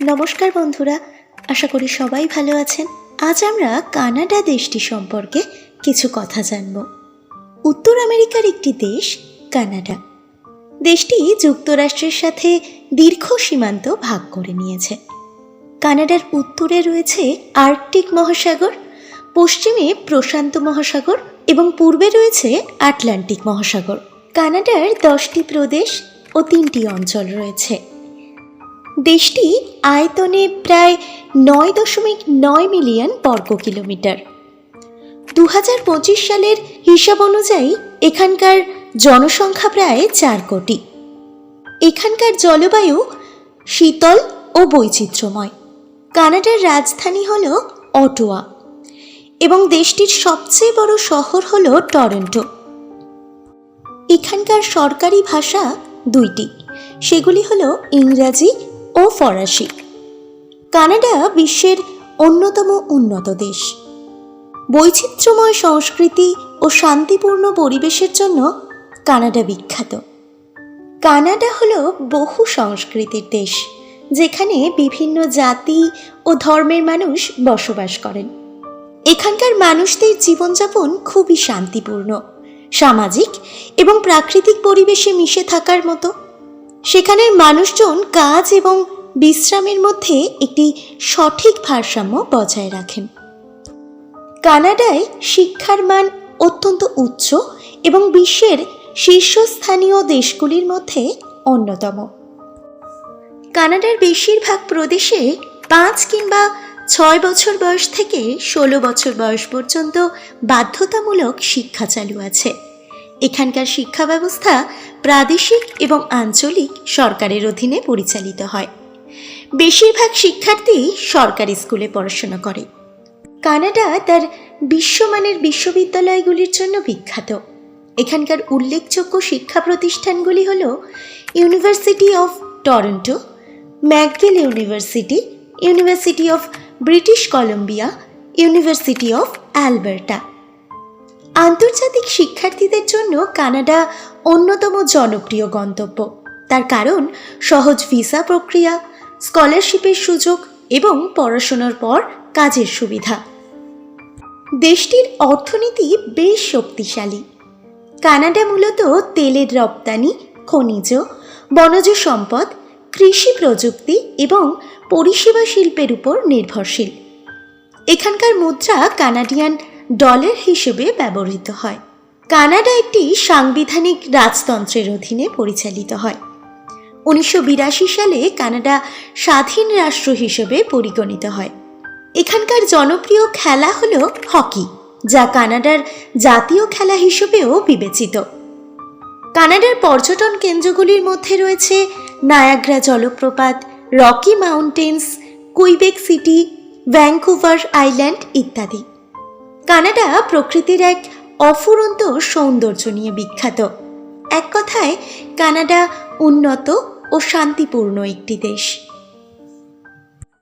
নমস্কার বন্ধুরা, আশা করি সবাই ভালো আছেন। আজ আমরা কানাডা দেশটি সম্পর্কে কিছু কথা জানব। উত্তর আমেরিকার একটি দেশ, কানাডা। দেশটি যুক্তরাষ্ট্রের সাথে দীর্ঘ সীমান্ত ভাগ করে নিয়েছে। কানাডার উত্তরে রয়েছে আর্কটিক মহাসাগর, পশ্চিমে প্রশান্ত মহাসাগর এবং পূর্বে রয়েছে আটলান্টিক মহাসাগর। কানাডার দশটি প্রদেশ ও তিনটি অঞ্চল রয়েছে। দেশটি আয়তনে প্রায় নয় দশমিক নয় মিলিয়ন বর্গ কিলোমিটার। দু হাজার পঁচিশ সালের হিসাব অনুযায়ী এখানকার জনসংখ্যা প্রায় চার কোটি। এখানকার জলবায়ু শীতল ও বৈচিত্র্যময়। কানাডার রাজধানী হল অটোয়া এবং দেশটির সবচেয়ে বড় শহর হল টরন্টো। এখানকার সরকারি ভাষা দুইটি, সেগুলি হলো ইংরাজি ও ফরাসি। কানাডা বিশ্বের অন্যতম উন্নত দেশ। বৈচিত্র্যময় সংস্কৃতি ও শান্তিপূর্ণ পরিবেশের জন্য কানাডা বিখ্যাত। কানাডা হলো বহু সংস্কৃতির দেশ, যেখানে বিভিন্ন জাতি ও ধর্মের মানুষ বসবাস করেন। এখানকার মানুষদের জীবনযাপন খুবই শান্তিপূর্ণ, সামাজিক এবং প্রাকৃতিক পরিবেশে মিশে থাকার মতো। সেখানের মানুষজন কাজ এবং বিশ্রামের মধ্যে একটি সঠিক ভারসাম্য বজায় রাখেন। কানাডায় শিক্ষার মান অত্যন্ত উচ্চ এবং বিশ্বের শীর্ষস্থানীয় দেশগুলির মধ্যে অন্যতম। কানাডার বেশিরভাগ প্রদেশে পাঁচ কিংবা ছয় বছর বয়স থেকে ষোলো বছর বয়স পর্যন্ত বাধ্যতামূলক শিক্ষা চালু আছে। এখানকার শিক্ষা ব্যবস্থা প্রাদেশিক এবং আঞ্চলিক সরকারের অধীনে পরিচালিত হয়। বেশিরভাগ শিক্ষার্থী সরকারি স্কুলে পড়াশোনা করে। কানাডা তার বিশ্বমানের বিশ্ববিদ্যালয়গুলির জন্য বিখ্যাত। এখানকার উল্লেখযোগ্য শিক্ষা প্রতিষ্ঠানগুলি হল university of Toronto, McGill university university of British Columbia, university of Alberta. আন্তর্জাতিক শিক্ষার্থীদের জন্য কানাডা অন্যতম জনপ্রিয় গন্তব্য। তার কারণ, সহজ ভিসা প্রক্রিয়া, স্কলারশিপের সুযোগ এবং পড়াশোনার পর কাজের সুবিধা। দেশটির অর্থনীতি বেশ শক্তিশালী। কানাডা মূলত তেলের রপ্তানি, খনিজ, বনজ সম্পদ, কৃষি প্রযুক্তি এবং পরিষেবা শিল্পের উপর নির্ভরশীল। এখানকার মুদ্রা কানাডিয়ান ডলার হিসেবে ব্যবহৃত হয়। কানাডা একটি সাংবিধানিক রাজতন্ত্রের অধীনে পরিচালিত হয়। উনিশশো বিরাশি সালে কানাডা স্বাধীন রাষ্ট্র হিসেবে পরিগণিত হয়। এখানকার জনপ্রিয় খেলা হল হকি, যা কানাডার জাতীয় খেলা হিসেবেও বিবেচিত। কানাডার পর্যটন কেন্দ্রগুলির মধ্যে রয়েছে নায়াগ্রা জলপ্রপাত, Rocky Mountains, Quebec City, Vancouver Island ইত্যাদি। কানাডা প্রকৃতির এক অফুরন্ত সৌন্দর্য নিয়ে বিখ্যাত। এক কথায়, কানাডা উন্নত ও শান্তিপূর্ণ একটি দেশ।